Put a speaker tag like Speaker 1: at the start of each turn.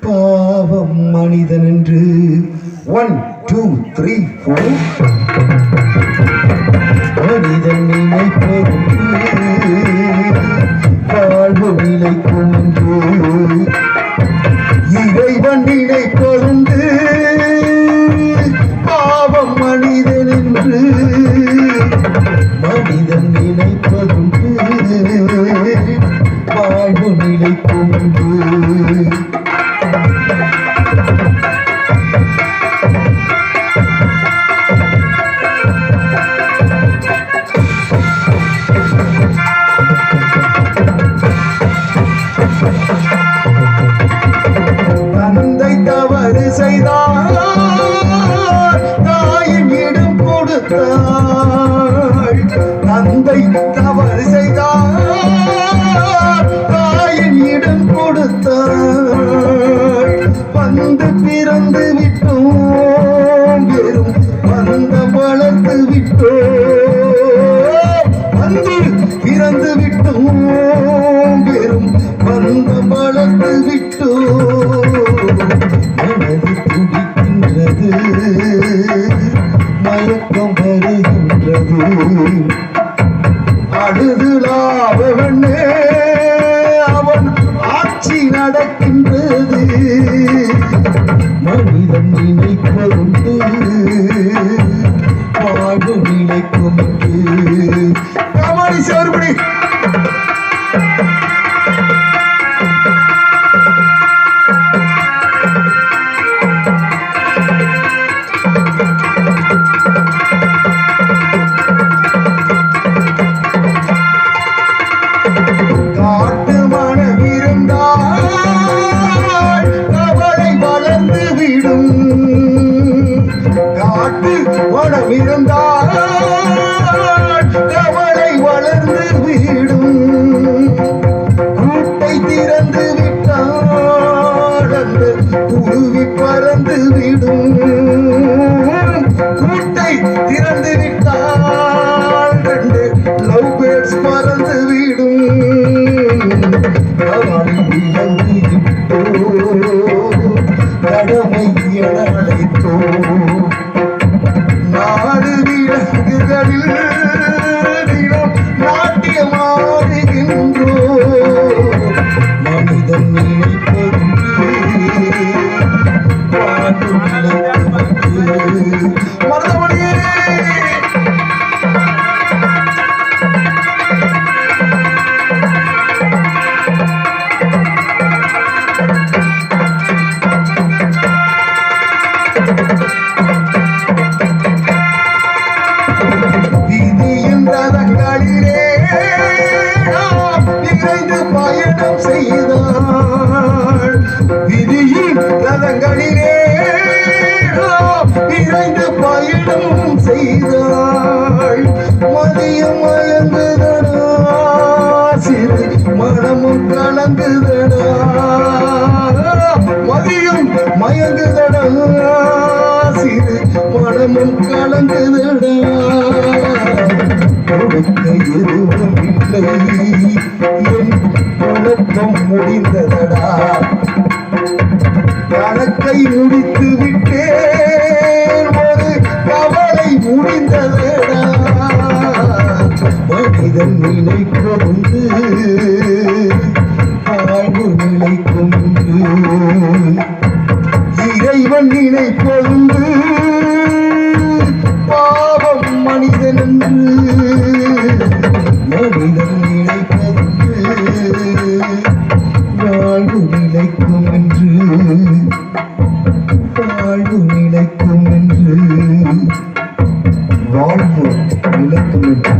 Speaker 1: பாவம் மனிதன் என்று. ஒன் டூ த்ரீ ஃபோர் மனிதன் நினைப்பதற்கு வாழ்வு நிலைக்கும் என்று. இறைவன் நினைப்பு வந்து பிறந்து விட்டோம் மனம் கவலை வளர்ந்து விடும். கூட்டை திறந்து விட்டால் அந்த குருவி பறந்து விடும். கூட்டை திறந்து விட்டால் ரெண்டு லவ் பேர்ட்ஸ் பறந்து விடும். கடமை என அழைத்தோம். மனமும் கலங்குதடா. மதியம் மயங்குதடா சிறு மனமும் கலங்குதடா. கொடுக்க எதுவும் இல்லை. என் குழப்பம் முடிந்ததடா. கணக்கை முடித்து விட்டேன். ஒரு கவலை முடிந்ததடா மனிதன் நினைப்பதுண்டு. வாழ்வு நிலைக்கும் என்று வாழ்வு நிலைக்கும் என்று வாழ்வு நிலைக்கும் என்று